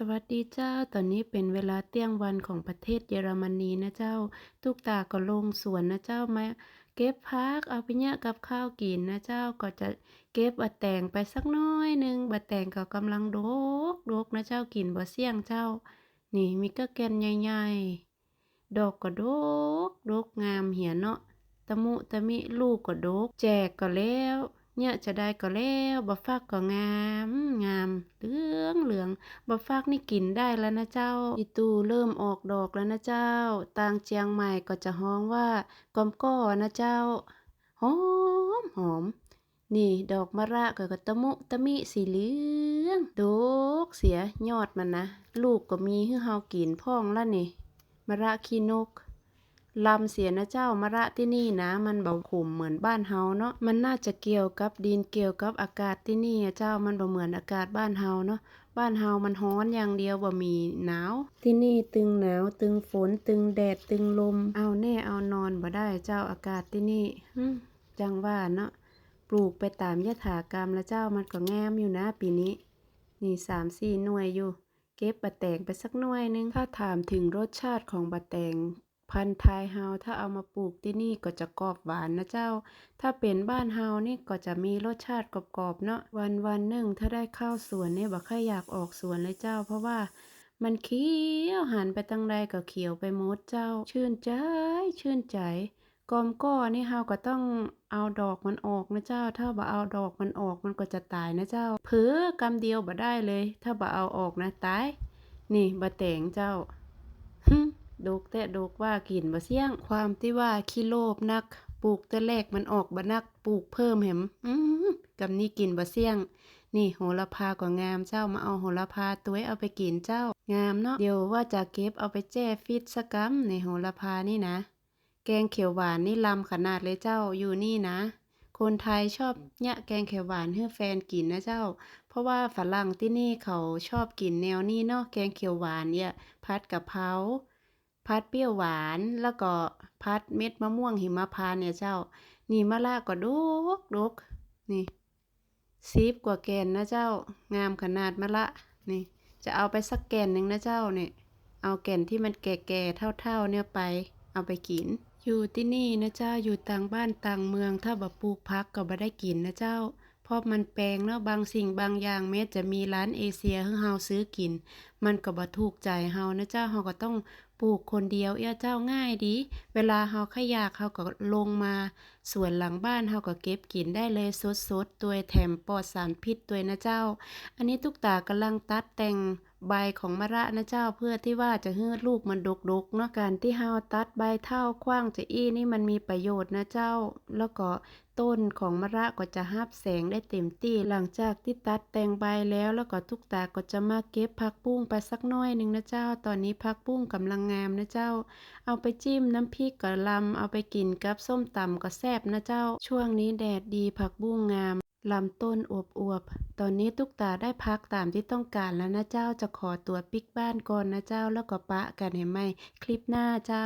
สวัสดีเจ้า ตอนนี้เป็นเวลาเที่ยงวันของประเทศเยอรมนีนะเจ้า ทุกตาก็ลงสวนนะเจ้ามาเก็บผักเอาไปเนี่ยกับข้าวกินนะเจ้าก็จะเก็บบัดแตงไปสักน้อยหนึ่งบัดแตงก็กำลังดกดกนะเจ้ากินบ่เสี่ยงเจ้า นี่มีก็แกนใหญ่ๆดอกก็ดกดกงามเหียเนาะตะมุตะมิลูกก็ดกแจกก็แล้ว เนี่ยจะได้ก็แล้วบ่ฟักก็งามงามเหลืองเหลืองบ่ฟักนี่กินได้แล้วนะเจ้าอีตูเริ่มออกดอกแล้วนะเจ้า ตางเจียงใหม่ก็จะฮ้องว่ากอมก้อนะเจ้าหอมหอมนี่ดอกมะระก็กะตะมุตะมิสีเหลืองดกเสียยอดมันนะ ลูกก็มีให้เฮากินพ่องละนี่มะระขี้นก ลำเสียนะเจ้ามะระที่นี่นะ มันเบาขุมเหมือนบ้านเฮาเนาะมันน่าจะเกี่ยวกับดินเกี่ยวกับอากาศที่นี่อะเจ้ามันบ่เหมือนอากาศบ้านเฮาเนาะบ้านเฮามันร้อนอย่างเดียวบ่มีหนาว ที่นี่ตึงหนาวตึงฝนตึงแดดตึงลม เอาแน่เอานอนบ่ได้เจ้าอากาศที่นี่หึจังว่าเนาะปลูกไปตามยถากรรมแล้วเจ้ามันก็งามอยู่นะปีนี้ นี่สามสี่หน่วยอยู่ เก็บบะแตงไปสักหน่วยหนึง ถ้าถามถึงรสชาติของบะแตง พันธุ์ไทยเฮาถ้าเอามาปลูกที่นี่ก็จะกรอบหวานนะเจ้า ถ้าเป็นบ้านเฮานี่ก็จะมีรสชาติกรอบๆเนาะวันวันหนึ่งถ้าได้ข้าวสวนเนี่ยบ่ค่อยอยากออกสวนเลยเจ้า เพราะว่ามันเขียวหันไปทางใดก็เขียวไปหมดเจ้า ชื่นใจ ชื่นใจกอมก้อนี่เฮาก็ต้องเอาดอกมันออกนะเจ้า ถ้าบ่เอาดอกมันออกมันก็จะตายนะเจ้าเผลอกำเดียวบ่ได้เลย ถ้าบ่เอาออกนะตาย นี่บะแต่งเจ้าฮึ ดกแต่ดกว่ากินบ่เสี่ยง ความที่ว่าขี้โลภนัก ปลูกแต่แรกมันออกบ่นัก ปลูกเพิ่มแหมอืมกำนี้กินบ่เสี่ยง นี่โหระพาก็งามเจ้ามาเอาโหระพาตัวเอาไปกินเจ้า งามเนาะ เดี๋ยวว่าจะเก็บเอาไปแจ้ฟิตสกำในโหระพานี่นะ แกงเขียวหวานนี่ลำขนาดเลยเจ้าอยู่นี่นะ คนไทยชอบเนี่ยแกงเขียวหวานให้แฟนกินนะเจ้าเพราะว่าฝรั่งที่นี่เขาชอบกินแนวนี้เนาะแกงเขียวหวานเนี่ย พัดกะเพรา พัดเปรี้ยวหวานแล้วก็พัดเม็ดมะม่วงหิมพานเนี่ยเจ้า นี่มะละก็ดกดกนี่ซีบกว่าแกนนะเจ้า งามขนาดมะละนี่ จะเอาไปสักแกนหนึ่งนะเจ้าเนี่ยเอาแก่นที่มันแก่ๆเท่า ๆ เนี่ยไป เอาไปกิน อยู่ที่นี่นะเจ้าอยู่ต่างบ้านต่างเมืองถ้าบ่ปลูกพักก็บ่ได้กินนะเจ้า เพราะมันแปลงเนาะบางสิ่งบางอย่างแม้จะมีร้านเอเชียให้เฮาซื้อกิน มันก็บ่ถูกใจเฮานะเจ้าเฮาก็ต้องปลูกคนเดียวเอ้อเจ้าง่ายดี เวลาเฮาขยากเฮาก็ลงมาสวนหลังบ้านเฮาก็เก็บกินได้เลยสดๆตัวแถมปลอดสารพิษตัวนะเจ้า อันนี้ทุกตากำลังตัดแต่ง ใบของมะระนะเจ้าเพื่อที่ว่าจะให้ลูกมันดกๆเนาะการที่เฮาตัดใบเท่าคว้างจะอี้นี่มันมีประโยชน์นะเจ้า แล้วก็ต้นของมะระก็จะรับแสงได้เต็มที่หลังจากที่ตัดแต่งใบแล้วแล้วก็ทุกตาก็จะมาเก็บผักบุ้งไปสักน้อยหนึ่งนะเจ้า ตอนนี้ผักบุ้งกำลังงามนะเจ้า เอาไปจิ้มน้ำพริกกับลำเอาไปกินกับส้มตำก็แซ่บนะเจ้า ช่วงนี้แดดดีผักบุ้งงาม ลำต้นอวบๆ ตอนนี้ทุกตาได้พักตามที่ต้องการแล้วนะเจ้าจะขอตัวปิกบ้านก่อนนะเจ้าแล้วก็ปะกันเห็นไหมคลิปหน้าเจ้า